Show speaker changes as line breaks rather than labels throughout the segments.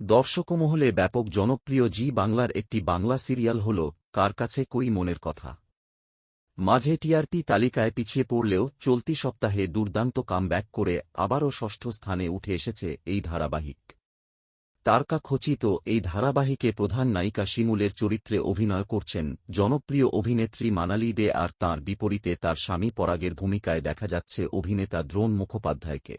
দর্শকমহলে ব্যাপক জনপ্রিয় জি বাংলার একটি বাংলা সিরিয়াল হল, কার কাছে কই মনের কথা? মাঝে টিআরপি তালিকায় পিছিয়ে পড়লেও চলতি সপ্তাহে দুর্দান্ত কামব্যাক করে আবারও ষষ্ঠ স্থানে উঠে এসেছে এই ধারাবাহিক। তারকা খচিত এই ধারাবাহিকে প্রধান নায়িকা শিমুলের চরিত্রে অভিনয় করছেন জনপ্রিয় অভিনেত্রী মানালি দে আর তাঁর বিপরীতে তার স্বামী পরাগের ভূমিকায় দেখা যাচ্ছে অভিনেতা দ্রোণ মুখোপাধ্যায়কে।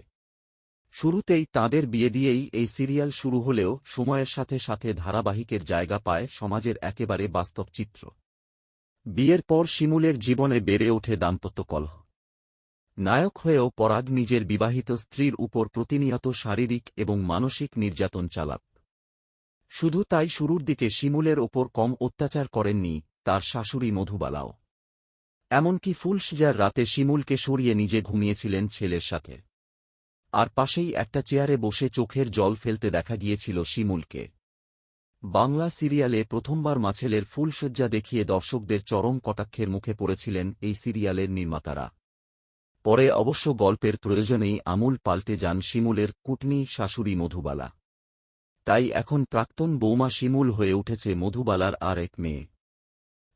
শুরুতেই তাঁদের বিয়ে দিয়েই এই সিরিয়াল শুরু হলেও সময়ের সাথে সাথে ধারাবাহিকের জায়গা পায় সমাজের একেবারে বাস্তব চিত্র। বিয়ের পর শিমুলের জীবনে বেড়ে ওঠে দাম্পত্য কলহ। নায়ক হয়েও পরাগ নিজের বিবাহিত স্ত্রীর উপর প্রতিনিয়ত শারীরিক এবং মানসিক নির্যাতন চালাত। শুধু তাই শুরুর দিকে শিমুলের ওপর কম অত্যাচার করেননি তার শাশুড়ি মধুবালাও। এমনকি ফুলসজার রাতে শিমুলকে সরিয়ে নিজে ঘুমিয়েছিলেন ছেলের সাথে। আর পাশেই একটা চেয়ারে বসে চোখের জল ফেলতে দেখা গিয়েছিল শিমুলকে। বাংলা সিরিয়ালে প্রথমবার মাছেলের ফুলশয্যা দেখিয়ে দর্শকদের চরম কটাক্ষের মুখে পড়েছিলেন এই সিরিয়ালের নির্মাতারা। পরে অবশ্য গল্পের প্রয়োজনেই আমূল পাল্টে যান শিমুলের কুটনি শাশুড়ি মধুবালা। তাই এখন প্রাক্তন বৌমা শিমুল হয়ে উঠেছে মধুবালার আর এক মেয়ে।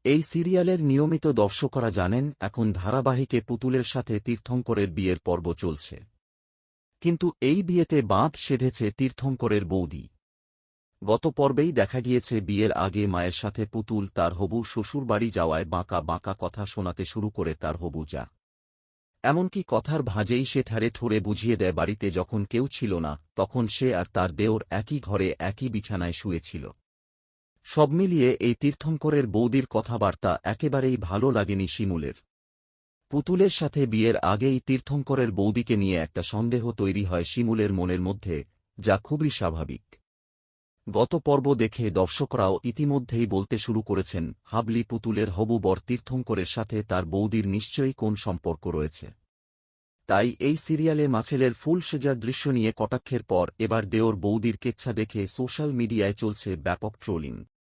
এই সিরিয়ালের নিয়মিত দর্শকরা জানেন, এখন ধারাবাহিকে পুতুলের সাথে তীর্থঙ্করের বিয়ের পর্ব চলছে। কিন্তু এই বিয়েতে বাঁধ সেধেছে তীর্থঙ্করের বৌদি। গত পর্বেই দেখা গিয়েছে বিয়ের আগে মায়ের সাথে পুতুল, তার হবু শ্বশুরবাড়ি যাওয়ায় বাঁকা বাঁকা কথা শোনাতে শুরু করে তার হবু যা। এমনকি কথার ভাঁজেই সে ঠারে ঠোরে বুঝিয়ে দেয় বাড়িতে যখন কেউ ছিল না, তখন সে আর তার দেওর একই ঘরে একই বিছানায় শুয়েছিল। সব মিলিয়ে এই তীর্থঙ্করের বৌদির কথাবার্তা একেবারেই ভালো লাগেনি শিমুলের। পুতুলের সাথে বিয়ের আগেই তীর্থঙ্করের বৌদিকে নিয়ে একটা সন্দেহ তৈরি হয় শিমুলের মনের মধ্যে, যা খুবই স্বাভাবিক। গত পর্ব দেখে দর্শকরাও ইতিমধ্যেই বলতে শুরু করেছেন, হাবলি পুতুলের হবু বর তীর্থঙ্করের সাথে তার বৌদির নিশ্চয়ই কোন সম্পর্ক রয়েছে। তাই এই সিরিয়ালে মাছেলের ফুল সেজার দৃশ্য নিয়ে কটাক্ষের পর এবার দেওর বৌদির কেচ্ছা দেখে সোশ্যাল মিডিয়ায় চলছে ব্যাপক ট্রোলিং।